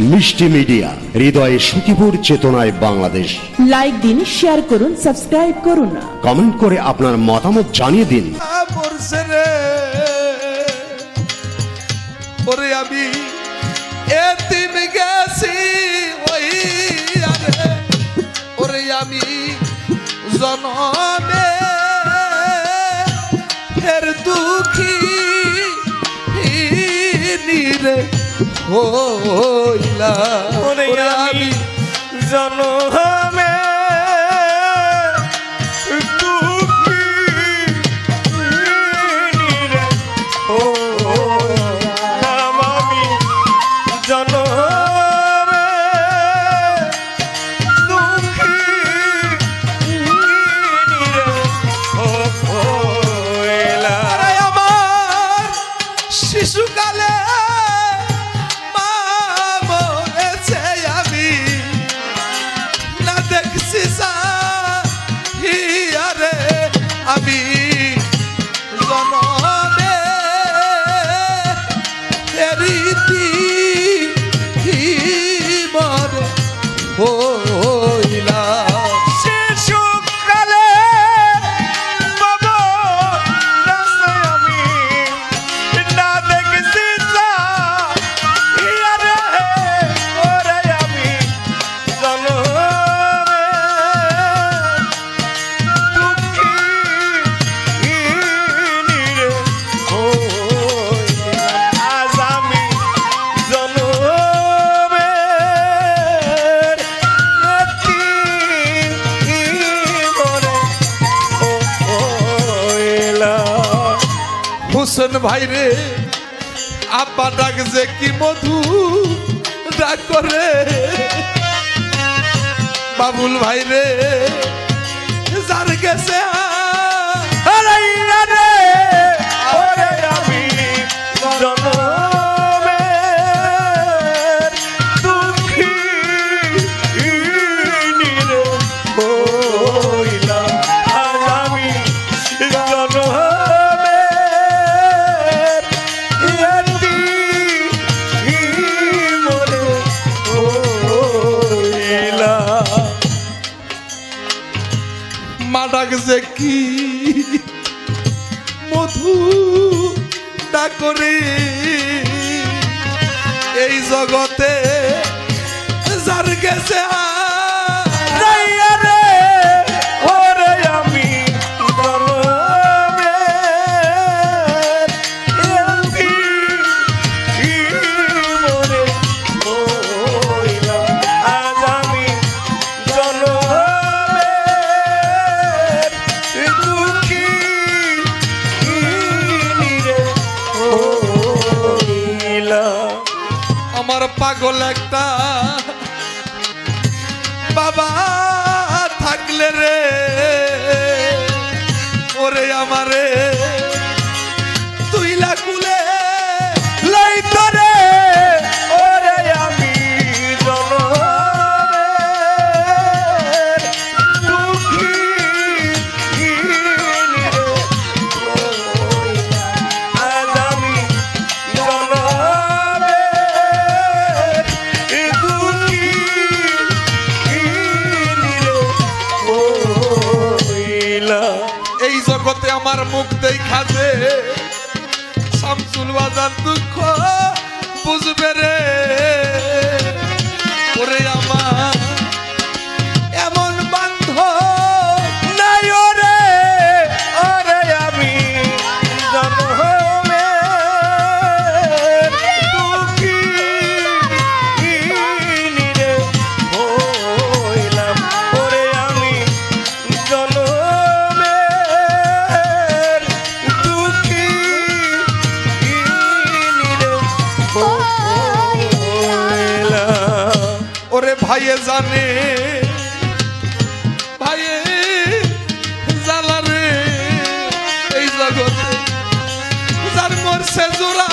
মিষ্টি মিডিয়া হৃদয়ে সুখীপুর চেতনায় বাংলাদেশ। লাইক দিন শেয়ার করুন সাবস্ক্রাইব করুন কমেন্ট করে আপনার মতামত জানিয়ে দিন। পড়ছে রে। ওরে আমি এতিম গেছি ওই ওরে আমি জনমে ফের দুঃখী হইলা ওরে আমি জনমে হুসেন ভাই রে, আপা ডাক যে কি মধু ডাক করে। বাবুল ভাই রে, যার গেছে মা ডাক কি? মধু ডাকরে। এই জগতে যার গেছে পাগল একটা বাবা থাকলে রে। আমার মুখ দেখা যে শামসুল বাজার দুঃখ বুঝবে রে। ওরে ওরে ভাইয়ে জানে ভাইয়ে জ্বালা এই জগতে। যার মরছে জোড়া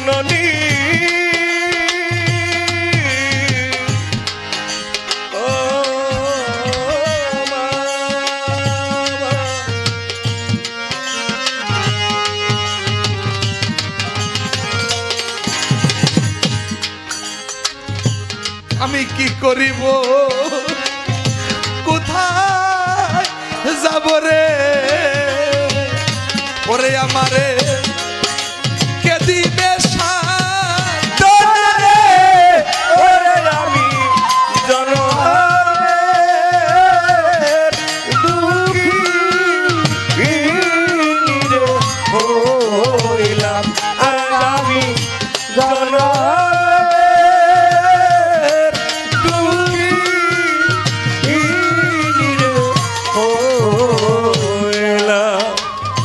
জননী। আমি কি করিব? কোথায় যাব রে? ওরে আমারে